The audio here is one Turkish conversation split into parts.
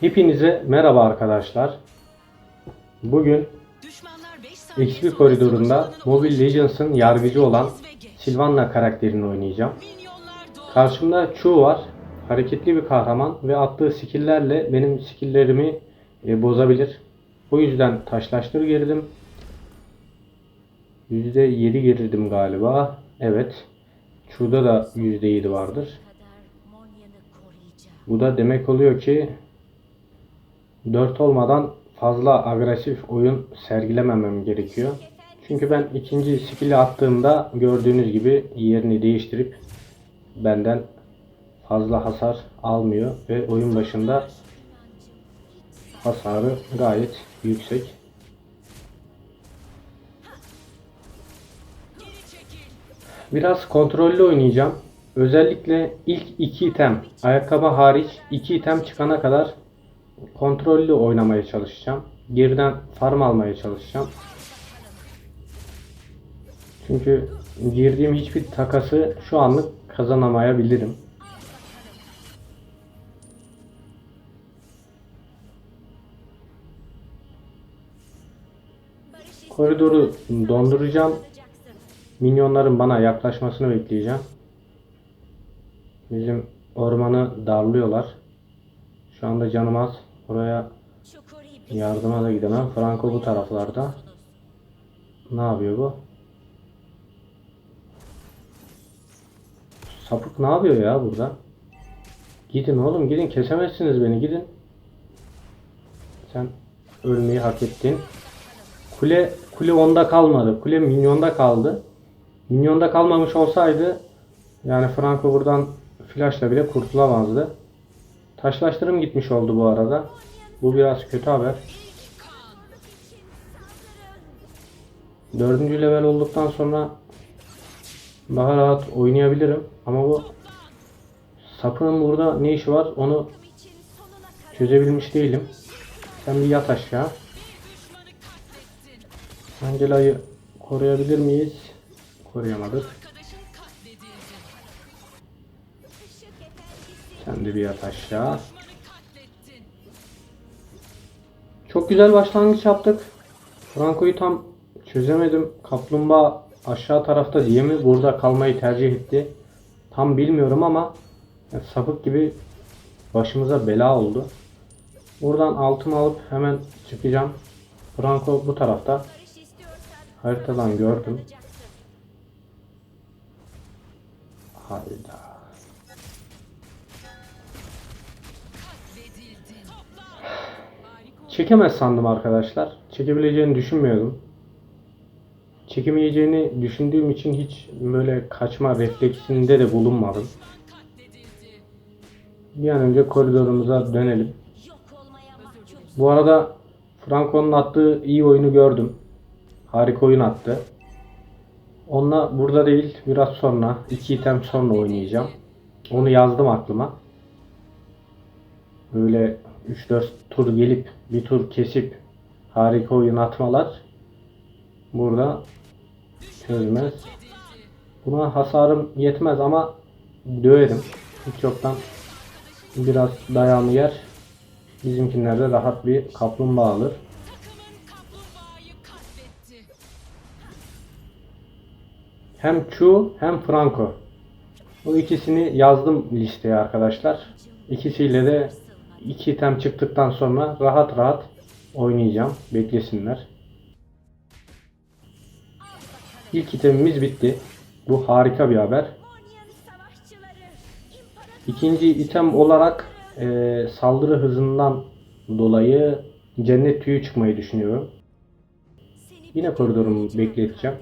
Hepinize merhaba arkadaşlar. Bugün XP koridorunda Mobile Legends'ın yargıcı olan Sylvanna karakterini oynayacağım. Karşımda Chu var. Hareketli bir kahraman ve attığı skill'lerle benim skill'lerimi e, bozabilir. Bu yüzden taşlaştır girdim. %7 girdim galiba. Evet. Chu'da da %7 vardır. Bu da demek oluyor ki 4 olmadan fazla agresif oyun sergilememem gerekiyor. Çünkü ben ikinci skill'i attığımda gördüğünüz gibi yerini değiştirip benden fazla hasar almıyor ve oyun başında hasarı gayet yüksek. Biraz kontrollü oynayacağım. Özellikle ilk iki item, ayakkabı hariç iki item çıkana kadar kontrollü oynamaya çalışacağım. Geriden farm almaya çalışacağım. Çünkü girdiğim hiçbir takası şu anlık kazanamayabilirim. Koridoru donduracağım. Minyonların bana yaklaşmasını bekleyeceğim. Bizim ormanı darlıyorlar. Şu anda canım az. Oraya yardıma da gidemem. Franco bu taraflarda. Ne yapıyor bu? Sapık ne yapıyor ya burada? Gidin oğlum gidin kesemezsiniz beni gidin. Sen ölmeyi hak ettin. Kule kule onda kalmadı. Kule minyonda kaldı. Minyonda kalmamış olsaydı yani Franco buradan flashla bile kurtulamazdı. Taşlaştırım gitmiş oldu bu arada. Bu biraz kötü haber. Dördüncü level olduktan sonra daha rahat oynayabilirim. Ama bu sapının burada ne işi var onu çözebilmiş değilim. Sen bir yat aşağı. Angela'yı koruyabilir miyiz? Koruyamadık. Sen de bir yat. Çok güzel başlangıç yaptık. Franco'yu tam çözemedim. Kaplumbağa aşağı tarafta diye mi burada kalmayı tercih etti? Tam bilmiyorum ama yani sapık gibi başımıza bela oldu. Buradan altımı alıp hemen çıkacağım. Franco bu tarafta. Haritadan gördüm. Hayda. Çekemez sandım arkadaşlar. Çekebileceğini düşünmüyordum. Çekemeyeceğini düşündüğüm için hiç böyle kaçma refleksinde de bulunmadım. Bir an önce koridorumuza dönelim. Bu arada Franco'nun attığı iyi oyunu gördüm. Harika oyun attı. Onunla burada değil biraz sonra iki item sonra oynayacağım. Onu yazdım aklıma. Böyle 3-4 tur gelip bir tur kesip harika oyun atmalar burada çözmez. Buna hasarım yetmez ama döverim. Hiç yoktan biraz dayağımı yer. Bizimkiler de rahat bir kaplumbağa alır. Hem Chu hem Franco. Bu ikisini yazdım listeye arkadaşlar. İkisiyle de iki item çıktıktan sonra rahat rahat oynayacağım. Beklesinler. İlk itemimiz bitti. Bu harika bir haber. İkinci item olarak e, saldırı hızından dolayı cennet tüyü çıkmayı düşünüyorum. Yine koridorumu bekleteceğim.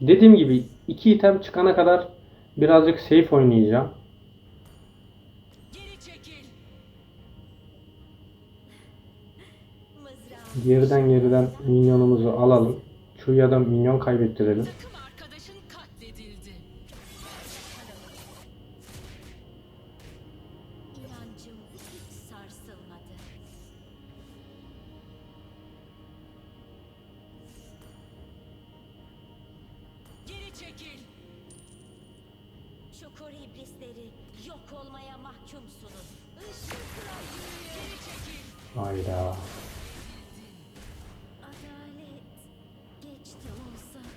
Dediğim gibi iki item çıkana kadar birazcık safe oynayacağım. Geriden geriden minyonumuzu alalım. Şu ya da minyon kaybettirelim. İblisleri yok olmaya mahkumsunuz. Işıkla Geri çekil. Hayda.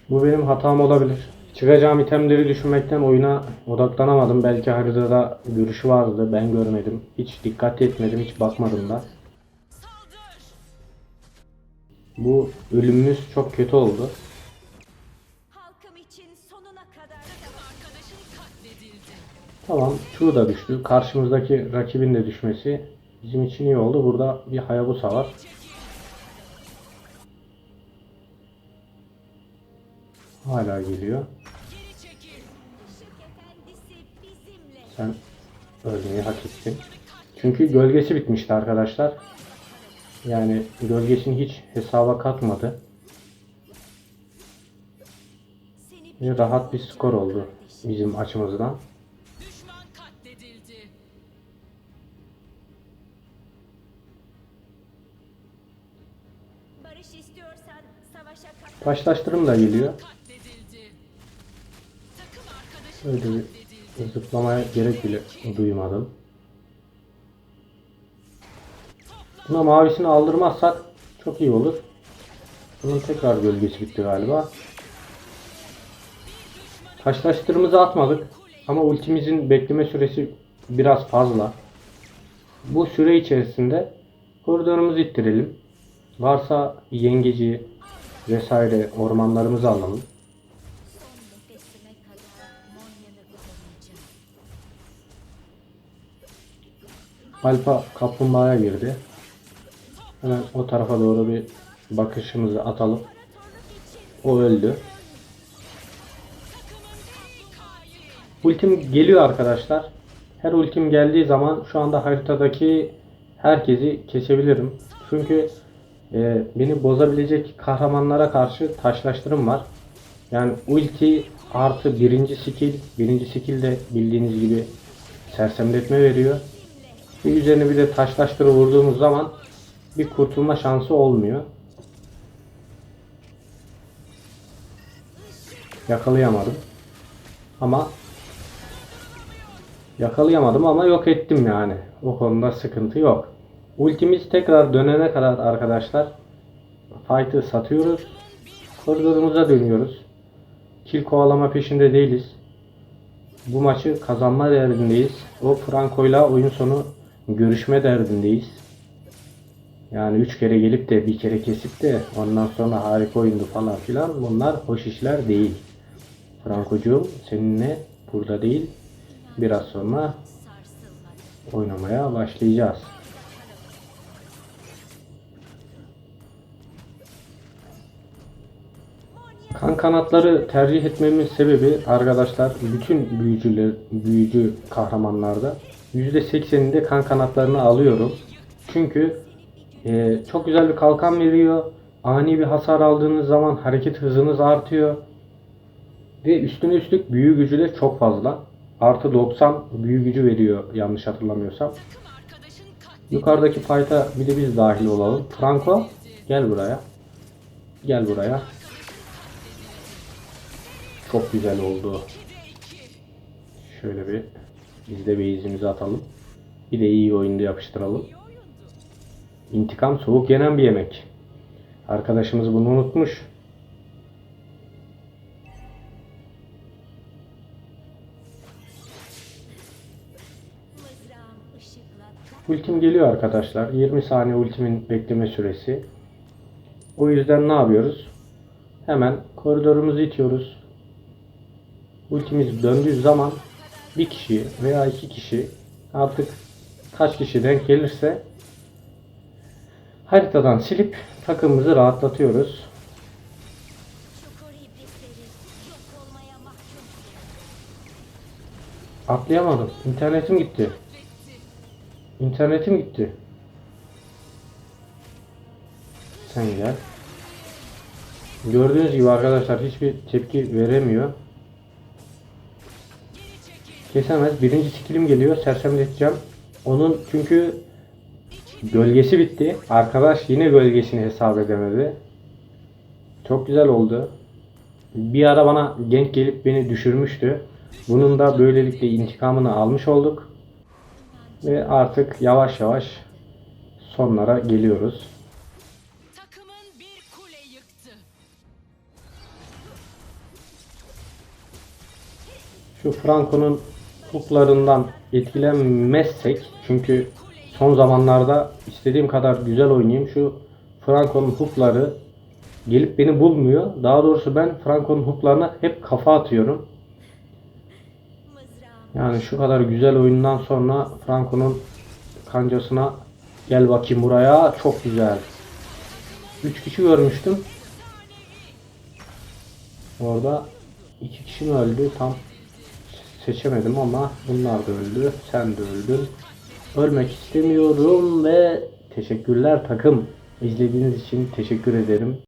Bu benim hatam olabilir. Çıkacağım itemleri düşünmekten oyuna odaklanamadım. Belki haritada görüşü vardı. Ben görmedim. Hiç dikkat etmedim. Hiç bakmadım da. Bu ölümümüz çok kötü oldu. Tamam. Şu da düştü. Karşımızdaki rakibin de düşmesi bizim için iyi oldu. Burada bir Hayabusa var. Hala geliyor. Sen ölmeyi hak ettin. Çünkü gölgesi bitmişti arkadaşlar. Yani gölgesini hiç hesaba katmadı. Ve rahat bir skor oldu bizim açımızdan. Taşlaştırım da geliyor. Öyle bir zıplamaya gerek bile duymadım. Buna mavisini aldırmazsak çok iyi olur. Bunun tekrar gölgesi bitti galiba. Taşlaştırımızı atmadık. Ama ultimizin bekleme süresi biraz fazla. Bu süre içerisinde koridorumuzu ittirelim. Varsa yengeci vesaire ormanlarımızı alalım. Alfa kaplumbağaya girdi. Hemen o tarafa doğru bir bakışımızı atalım. O öldü. Ultim geliyor arkadaşlar. Her ultim geldiği zaman şu anda haritadaki herkesi kesebilirim. Çünkü e, beni bozabilecek kahramanlara karşı taşlaştırım var. Yani ulti artı birinci skill. Birinci skill de bildiğiniz gibi sersemletme veriyor. Bir üzerine bir de taşlaştırı vurduğumuz zaman bir kurtulma şansı olmuyor. Yakalayamadım. Ama yakalayamadım ama yok ettim yani. O konuda sıkıntı yok. Ultimiz tekrar dönene kadar arkadaşlar fight'ı satıyoruz. Koridorumuza dönüyoruz. Kill kovalama peşinde değiliz. Bu maçı kazanma derdindeyiz. O Franco'yla oyun sonu görüşme derdindeyiz. Yani üç kere gelip de bir kere kesip de ondan sonra harika oyundu falan filan bunlar hoş işler değil. Franco'cuğum seninle burada değil biraz sonra oynamaya başlayacağız. Kan kanatları tercih etmemin sebebi arkadaşlar bütün büyücüler, büyücü kahramanlarda %80'inde kan kanatlarını alıyorum. Çünkü e, çok güzel bir kalkan veriyor. Ani bir hasar aldığınız zaman hareket hızınız artıyor. Ve üstüne üstlük büyü gücü de çok fazla. Artı 90 büyü gücü veriyor yanlış hatırlamıyorsam. Yukarıdaki fight'a bir de biz dahil olalım. Franco gel buraya. Gel buraya. Çok güzel oldu. 2'de 2. Şöyle bir biz de base'imizi atalım. Bir de iyi oyunda yapıştıralım. İntikam soğuk yenen bir yemek. Arkadaşımız bunu unutmuş. Ultim geliyor arkadaşlar. 20 saniye ultimin bekleme süresi. O yüzden ne yapıyoruz? Hemen koridorumuzu itiyoruz. Ultimiz döndüğü zaman bir kişi veya iki kişi artık kaç kişi denk gelirse haritadan silip takımımızı rahatlatıyoruz. Atlayamadım. İnternetim gitti. İnternetim gitti. Sen gel. Gördüğünüz gibi arkadaşlar hiçbir tepki veremiyor. Kesemez. Birinci skillim geliyor. Sersemleteceğim. Onun çünkü gölgesi bitti. Arkadaş yine gölgesini hesap edemedi. Çok güzel oldu. Bir ara bana genk gelip beni düşürmüştü. Bunun da böylelikle intikamını almış olduk. Ve artık yavaş yavaş sonlara geliyoruz. Şu Franco'nun hooklarından etkilenmezsek çünkü son zamanlarda istediğim kadar güzel oynayayım şu Franco'nun hookları gelip beni bulmuyor. Daha doğrusu ben Franco'nun hooklarına hep kafa atıyorum. Yani şu kadar güzel oyundan sonra Franco'nun kancasına gel bakayım buraya. Çok güzel. 3 kişi görmüştüm. Orada 2 kişi mi öldü? Tam seçemedim ama bunlar da öldü. Sen de öldün. Ölmek istemiyorum ve teşekkürler takım. İzlediğiniz için teşekkür ederim.